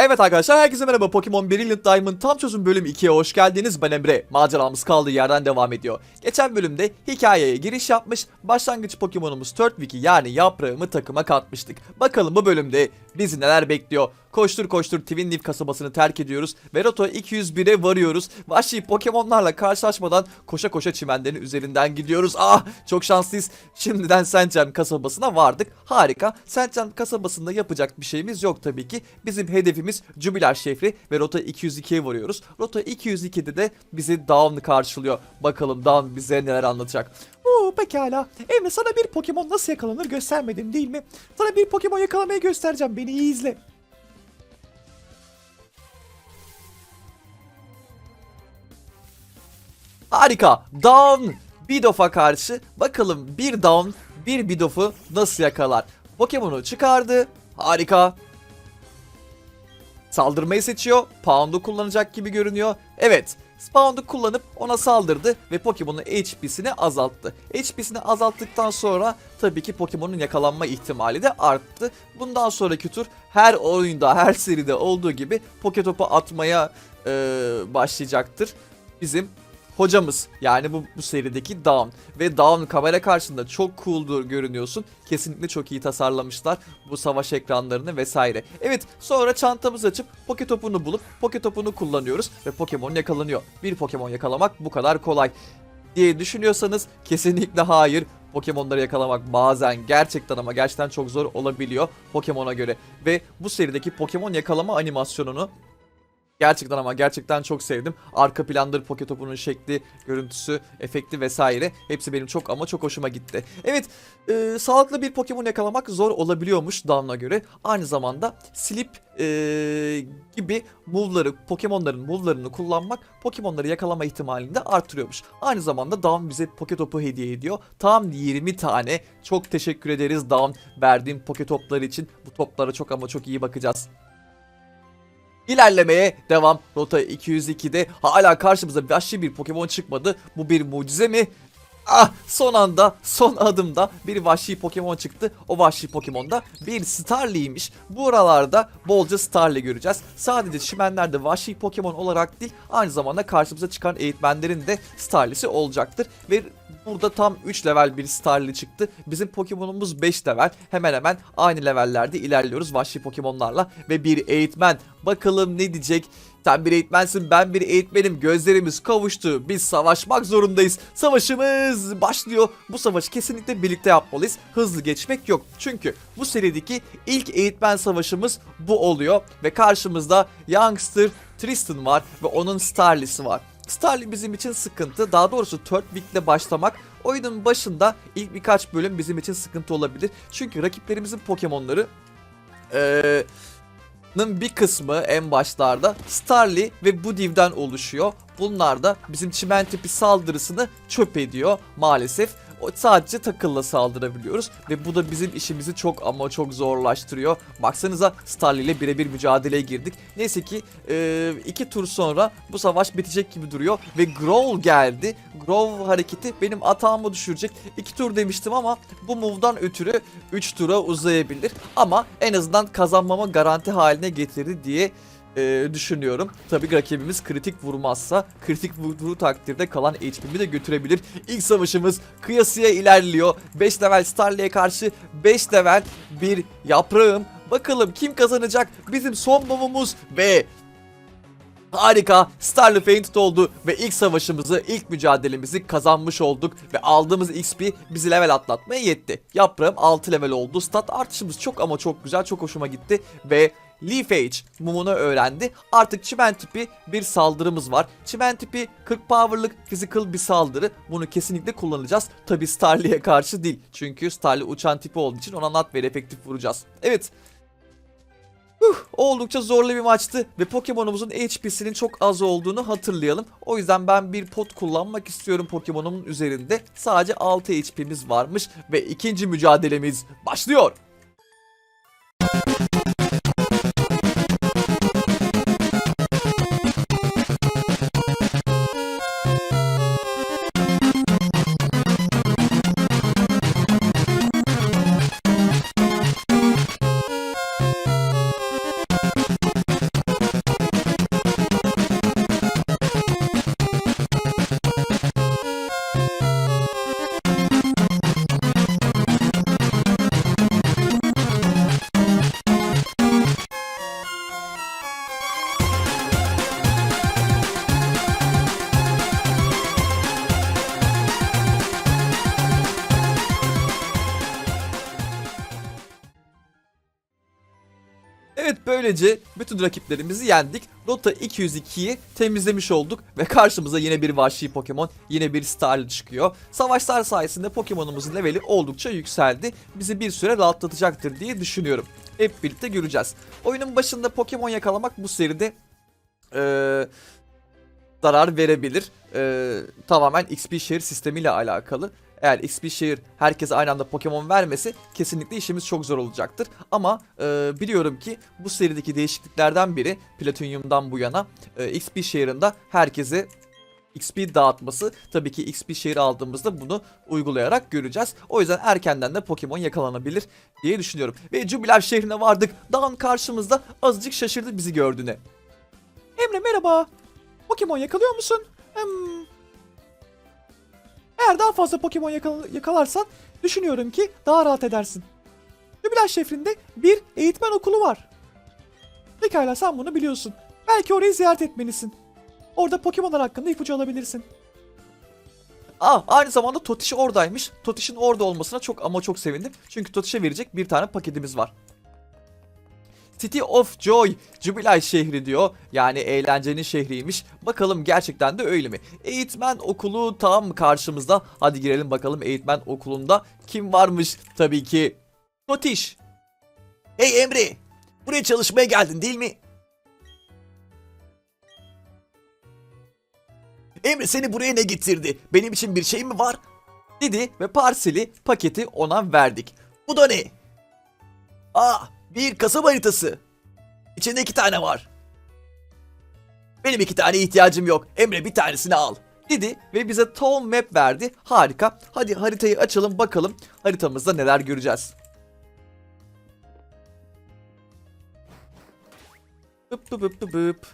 Evet arkadaşlar herkese merhaba Pokemon Brilliant Diamond tam çözüm bölüm 2'ye hoş geldiniz ben Emre Maceramız kaldığı yerden devam ediyor Geçen bölümde hikayeye giriş yapmış Başlangıç Pokemon'umuz Turtwig'i yani yaprağımı takıma katmıştık Bakalım bu bölümde bizi neler bekliyor Koştur koştur Twin Leaf kasabasını terk ediyoruz ve Roto 201'e varıyoruz. Vahşi Pokemon'larla karşılaşmadan koşa koşa çimenlerin üzerinden gidiyoruz. Ah çok şanslıyız. Şimdiden Sentjem kasabasına vardık. Harika. Sentjem kasabasında yapacak bir şeyimiz yok tabii ki. Bizim hedefimiz Jubilar şehri ve Rota 202'ye varıyoruz. Rota 202'de de bizi Dawn karşılıyor. Bakalım Dawn bize neler anlatacak. Oo pekala. Emre sana bir Pokemon nasıl yakalanır göstermedim değil mi? Sana bir Pokemon yakalamayı göstereceğim. Beni iyi izle. Harika. Down Bidof'a karşı bakalım bir Down bir Bidof'u nasıl yakalar. Pokemon'u çıkardı. Harika. Saldırmayı seçiyor. Pound'u kullanacak gibi görünüyor. Evet. Pound'u kullanıp ona saldırdı ve Pokemon'un HP'sini azalttı. HP'sini azalttıktan sonra tabii ki Pokemon'un yakalanma ihtimali de arttı. Bundan sonraki tur her oyunda, her seride olduğu gibi Poketop'u atmaya eee, başlayacaktır. Bizim hocamız yani bu, bu serideki Dawn ve Dawn kamera karşısında çok cool'dur görünüyorsun. Kesinlikle çok iyi tasarlamışlar bu savaş ekranlarını vesaire. Evet sonra çantamızı açıp Poketop'unu bulup Poketop'unu kullanıyoruz ve Pokemon yakalanıyor. Bir Pokemon yakalamak bu kadar kolay diye düşünüyorsanız kesinlikle hayır. Pokemon'ları yakalamak bazen gerçekten ama gerçekten çok zor olabiliyor Pokemon'a göre. Ve bu serideki Pokemon yakalama animasyonunu Gerçekten ama gerçekten çok sevdim. Arka plandır Poketop'un şekli, görüntüsü, efekti vesaire. Hepsi benim çok ama çok hoşuma gitti. Evet, e, sağlıklı bir Pokemon yakalamak zor olabiliyormuş Dawn'a göre. Aynı zamanda Slip e, gibi move'ları, Pokemon'ların move'larını kullanmak Pokemon'ları yakalama ihtimalini de artırıyormuş. Aynı zamanda Dawn bize Poketop'u hediye ediyor. Tam 20 tane. Çok teşekkür ederiz Dawn verdiğim Poketop'ları için. Bu toplara çok ama çok iyi bakacağız. İlerlemeye devam. Rota 202'de hala karşımıza vahşi bir Pokemon çıkmadı. Bu bir mucize mi? Ah son anda son adımda bir vahşi Pokemon çıktı. O vahşi Pokemon da bir Starly'ymiş. Buralarda bolca Starly göreceğiz. Sadece çimenlerde vahşi Pokemon olarak değil aynı zamanda karşımıza çıkan eğitmenlerin de Starly'si olacaktır. Ve burada tam 3 level bir Starly çıktı. Bizim Pokemon'umuz 5 level. Hemen hemen aynı levellerde ilerliyoruz vahşi Pokemon'larla. Ve bir eğitmen bakalım ne diyecek? Sen bir eğitmensin ben bir eğitmenim. Gözlerimiz kavuştu. Biz savaşmak zorundayız. Savaşımız başlıyor. Bu savaşı kesinlikle birlikte yapmalıyız. Hızlı geçmek yok. Çünkü bu serideki ilk eğitmen savaşımız bu oluyor. Ve karşımızda Youngster Tristan var ve onun Starly'si var. Starly bizim için sıkıntı. Daha doğrusu Turtwig'le başlamak oyunun başında ilk birkaç bölüm bizim için sıkıntı olabilir. Çünkü rakiplerimizin Pokemon'ları Nın bir kısmı en başlarda Starly ve Budiv'den oluşuyor. Bunlar da bizim çimen tipi saldırısını çöp ediyor maalesef. Sadece takılla saldırabiliyoruz ve bu da bizim işimizi çok ama çok zorlaştırıyor. Baksanıza Starly ile birebir mücadeleye girdik. Neyse ki e, iki tur sonra bu savaş bitecek gibi duruyor ve Growl geldi. Growl hareketi benim atağımı düşürecek. İki tur demiştim ama bu move'dan ötürü 3 tura uzayabilir. Ama en azından kazanmama garanti haline getirdi diye e, düşünüyorum. Tabii rakibimiz kritik vurmazsa kritik vurduğu takdirde kalan HP'mi de götürebilir. İlk savaşımız kıyasıya ilerliyor. 5 level Starly'e karşı 5 level bir yaprağım. Bakalım kim kazanacak? Bizim son movumuz ve Harika. Starly Fainted oldu ve ilk savaşımızı, ilk mücadelemizi kazanmış olduk ve aldığımız XP bizi level atlatmaya yetti. Yaprağım 6 level oldu. Stat artışımız çok ama çok güzel, çok hoşuma gitti ve Leaf Age mumunu öğrendi. Artık çimen tipi bir saldırımız var. Çimen tipi 40 power'lık physical bir saldırı. Bunu kesinlikle kullanacağız. Tabi Starly'e karşı değil. Çünkü Starly uçan tipi olduğu için ona nat ve efektif vuracağız. Evet. Huh, oldukça zorlu bir maçtı ve Pokemon'umuzun HP'sinin çok az olduğunu hatırlayalım. O yüzden ben bir pot kullanmak istiyorum Pokemon'umun üzerinde. Sadece 6 HP'miz varmış ve ikinci mücadelemiz başlıyor. Böylece bütün rakiplerimizi yendik. Rota 202'yi temizlemiş olduk ve karşımıza yine bir vahşi Pokemon, yine bir Starly çıkıyor. Savaşlar sayesinde Pokemon'umuzun leveli oldukça yükseldi. Bizi bir süre rahatlatacaktır diye düşünüyorum. Hep birlikte göreceğiz. Oyunun başında Pokemon yakalamak bu seride eee, zarar verebilir. Eee, tamamen XP şehir sistemiyle alakalı. Eğer XP şehir herkese aynı anda Pokemon vermesi kesinlikle işimiz çok zor olacaktır. Ama e, biliyorum ki bu serideki değişikliklerden biri Platinum'dan bu yana e, XP şehrinde herkese XP dağıtması tabii ki XP şehri aldığımızda bunu uygulayarak göreceğiz. O yüzden erkenden de Pokemon yakalanabilir diye düşünüyorum. Ve Jubiler şehrine vardık. Dağın karşımızda azıcık şaşırdı bizi gördüğüne. Emre merhaba. Pokemon yakalıyor musun? Hmm, eğer daha fazla Pokemon yakal- yakalarsan düşünüyorum ki daha rahat edersin. Jubiler şehrinde bir eğitmen okulu var. Pekala sen bunu biliyorsun. Belki orayı ziyaret etmelisin. Orada Pokemonlar hakkında ipucu alabilirsin. Aa, aynı zamanda Totiş oradaymış. Totiş'in orada olmasına çok ama çok sevindim. Çünkü Totiş'e verecek bir tane paketimiz var. City of Joy, Jubilay şehri diyor. Yani eğlencenin şehriymiş. Bakalım gerçekten de öyle mi? Eğitmen okulu tam karşımızda. Hadi girelim bakalım eğitmen okulunda kim varmış? Tabii ki Totiş. Hey Emre, buraya çalışmaya geldin değil mi? Emre seni buraya ne getirdi? Benim için bir şey mi var? Dedi ve parseli paketi ona verdik. Bu da ne? Aa, bir kasaba haritası. İçinde iki tane var. Benim iki tane ihtiyacım yok. Emre bir tanesini al. Dedi ve bize town map verdi. Harika. Hadi haritayı açalım bakalım haritamızda neler göreceğiz. Bıp bıp bıp bıp.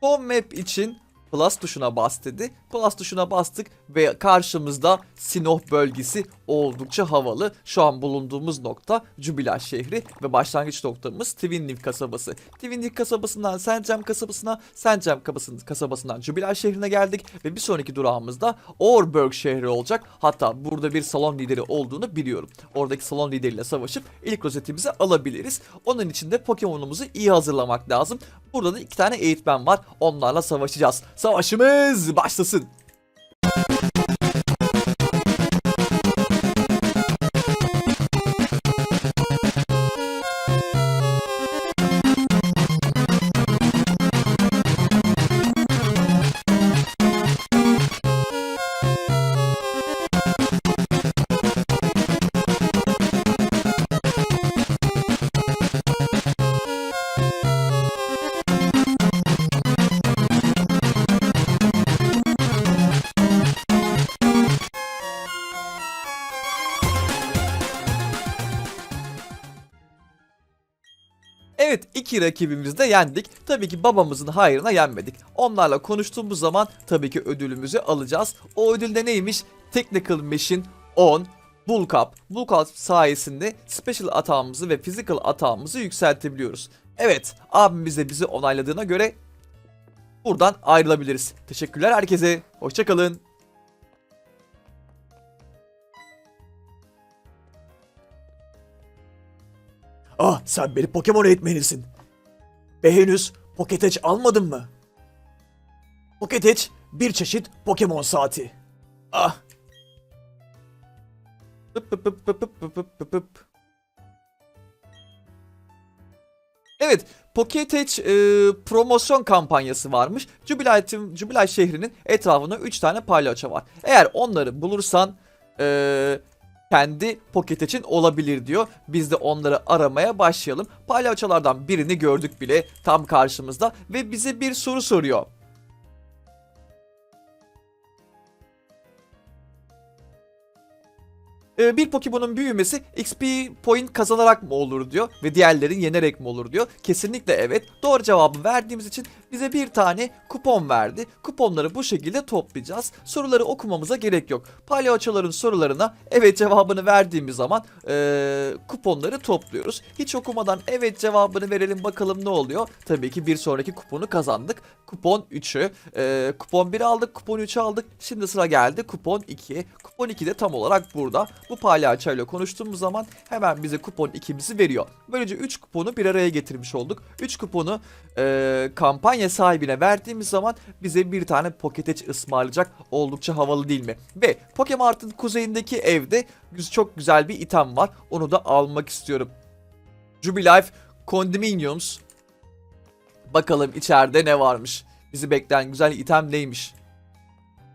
Home map için plus tuşuna bas dedi. Plus tuşuna bastık ve karşımızda Sinoh bölgesi oldukça havalı. Şu an bulunduğumuz nokta Jubilar şehri ve başlangıç noktamız Twinleaf kasabası. Twinleaf kasabasından Sandgem kasabasına, kasabasından, kasabasından Jubilar şehrine geldik ve bir sonraki durağımızda Orberg şehri olacak. Hatta burada bir salon lideri olduğunu biliyorum. Oradaki salon lideriyle savaşıp ilk rozetimizi alabiliriz. Onun için de Pokemon'umuzu iyi hazırlamak lazım. Burada da iki tane eğitmen var. Onlarla savaşacağız. Savaşımız başlasın. İki rakibimizi de yendik. Tabii ki babamızın hayrına yenmedik. Onlarla konuştuğumuz zaman tabii ki ödülümüzü alacağız. O ödül de neymiş? Technical Machine 10 Bull Cup. Bull Cup sayesinde Special atağımızı ve Physical atağımızı yükseltebiliyoruz. Evet abimiz de bizi onayladığına göre buradan ayrılabiliriz. Teşekkürler herkese. Hoşçakalın. Ah sen beni Pokemon eğitmenisin ve henüz Pocket Edge almadın mı? Pocket Edge bir çeşit Pokemon saati. Ah! Evet, Pocket Edge e, promosyon kampanyası varmış. Jubilight'in Jubilight şehrinin etrafında 3 tane palyaço var. Eğer onları bulursan e, kendi Pokétech'in olabilir diyor. Biz de onları aramaya başlayalım. Palyaçolardan birini gördük bile tam karşımızda ve bize bir soru soruyor. Ee, bir Pokemon'un büyümesi XP point kazanarak mı olur diyor ve diğerlerin yenerek mi olur diyor. Kesinlikle evet. Doğru cevabı verdiğimiz için bize bir tane kupon verdi. Kuponları bu şekilde toplayacağız. Soruları okumamıza gerek yok. Palyaçoların sorularına evet cevabını verdiğimiz zaman ee, kuponları topluyoruz. Hiç okumadan evet cevabını verelim bakalım ne oluyor. Tabii ki bir sonraki kuponu kazandık. kupon 3'ü. Ee, kupon 1'i aldık, kupon 3'ü aldık. Şimdi sıra geldi kupon 2'ye. Kupon 2 de tam olarak burada. Bu palyaçoyla konuştuğumuz zaman hemen bize kupon 2'mizi veriyor. Böylece 3 kuponu bir araya getirmiş olduk. 3 kuponu e, kampanya sahibine verdiğimiz zaman bize bir tane Pocket Edge ısmarlayacak. Oldukça havalı değil mi? Ve Pokemart'ın kuzeyindeki evde çok güzel bir item var. Onu da almak istiyorum. Jubilife Condominiums. Bakalım içeride ne varmış. Bizi bekleyen güzel item neymiş?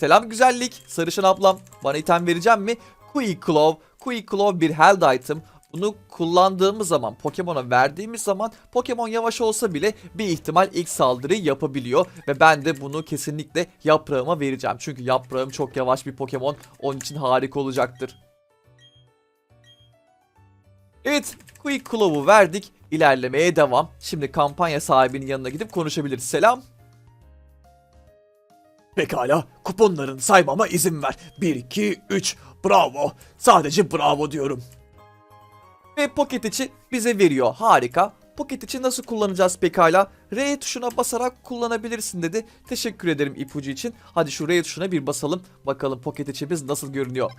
Selam güzellik. Sarışın ablam. Bana item vereceğim mi? Quick Claw. Quick Claw bir held item. Bunu kullandığımız zaman, Pokemon'a verdiğimiz zaman Pokemon yavaş olsa bile bir ihtimal ilk saldırıyı yapabiliyor. Ve ben de bunu kesinlikle yaprağıma vereceğim. Çünkü yaprağım çok yavaş bir Pokemon. Onun için harika olacaktır. Evet, Quick Claw'u verdik. İlerlemeye devam. Şimdi kampanya sahibinin yanına gidip konuşabiliriz. Selam. Pekala, kuponların saymama izin ver. 1, 2, 3, bravo. Sadece bravo diyorum. Ve Pocket içi bize veriyor. Harika. Pocket içi nasıl kullanacağız pekala? R tuşuna basarak kullanabilirsin dedi. Teşekkür ederim ipucu için. Hadi şu R tuşuna bir basalım. Bakalım Pocket içimiz nasıl görünüyor.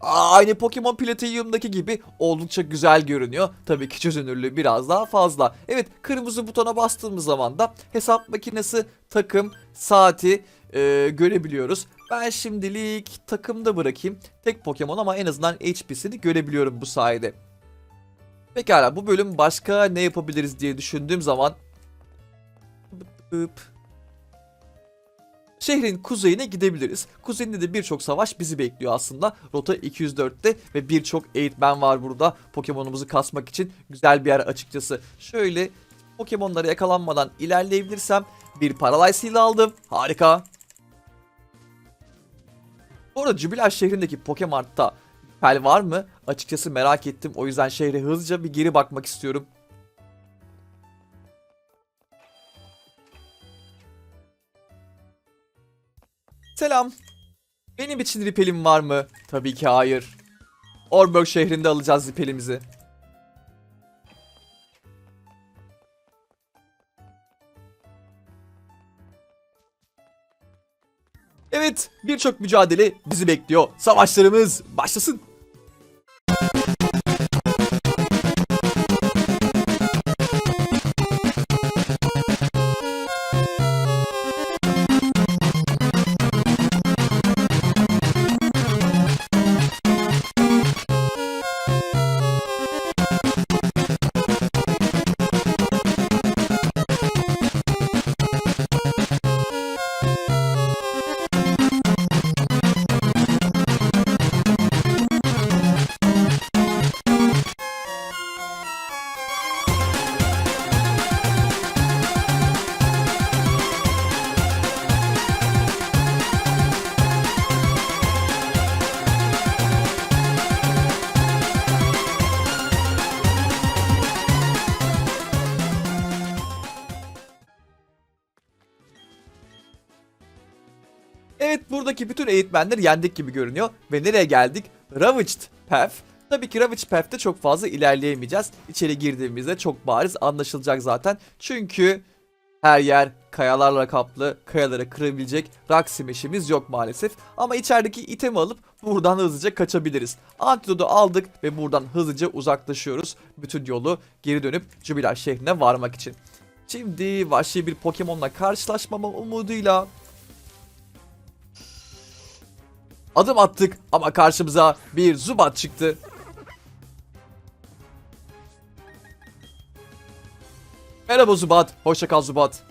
Aynı Pokemon Platinum'daki gibi oldukça güzel görünüyor. Tabii ki çözünürlüğü biraz daha fazla. Evet kırmızı butona bastığımız zaman da hesap makinesi, takım, saati e, görebiliyoruz. Ben şimdilik takımda bırakayım. Tek Pokemon ama en azından HP'sini görebiliyorum bu sayede. Pekala bu bölüm başka ne yapabiliriz diye düşündüğüm zaman Şehrin kuzeyine gidebiliriz. Kuzeyinde de birçok savaş bizi bekliyor aslında. Rota 204'te ve birçok eğitmen var burada. Pokemon'umuzu kasmak için güzel bir yer açıkçası. Şöyle Pokemon'lara yakalanmadan ilerleyebilirsem bir Paralyze Heal aldım. Harika. Bu arada Jubilee şehrindeki Pokemart'ta Pel var mı? Açıkçası merak ettim. O yüzden şehre hızlıca bir geri bakmak istiyorum. Selam. Benim için ripelim var mı? Tabii ki hayır. Orberg şehrinde alacağız ripelimizi. Evet, birçok mücadele bizi bekliyor. Savaşlarımız başlasın. Evet buradaki bütün eğitmenleri yendik gibi görünüyor. Ve nereye geldik? Ravaged Path. Tabii ki Ravaged Path'te çok fazla ilerleyemeyeceğiz. İçeri girdiğimizde çok bariz anlaşılacak zaten. Çünkü her yer kayalarla kaplı, kayaları kırabilecek rock smash'imiz yok maalesef. Ama içerideki itemi alıp buradan hızlıca kaçabiliriz. Antidotu aldık ve buradan hızlıca uzaklaşıyoruz. Bütün yolu geri dönüp Jubilar şehrine varmak için. Şimdi vahşi bir Pokemon'la karşılaşmama umuduyla Adım attık ama karşımıza bir Zubat çıktı. Merhaba Zubat. Hoşça kal Zubat.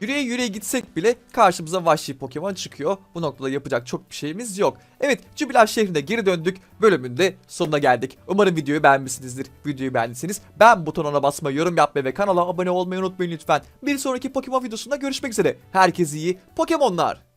Yürüye yürüye gitsek bile karşımıza vahşi Pokemon çıkıyor. Bu noktada yapacak çok bir şeyimiz yok. Evet Jubilar şehrine geri döndük. Bölümün de sonuna geldik. Umarım videoyu beğenmişsinizdir. Videoyu beğendiyseniz beğen butonuna basmayı, yorum yapmayı ve kanala abone olmayı unutmayın lütfen. Bir sonraki Pokemon videosunda görüşmek üzere. Herkese iyi Pokemonlar.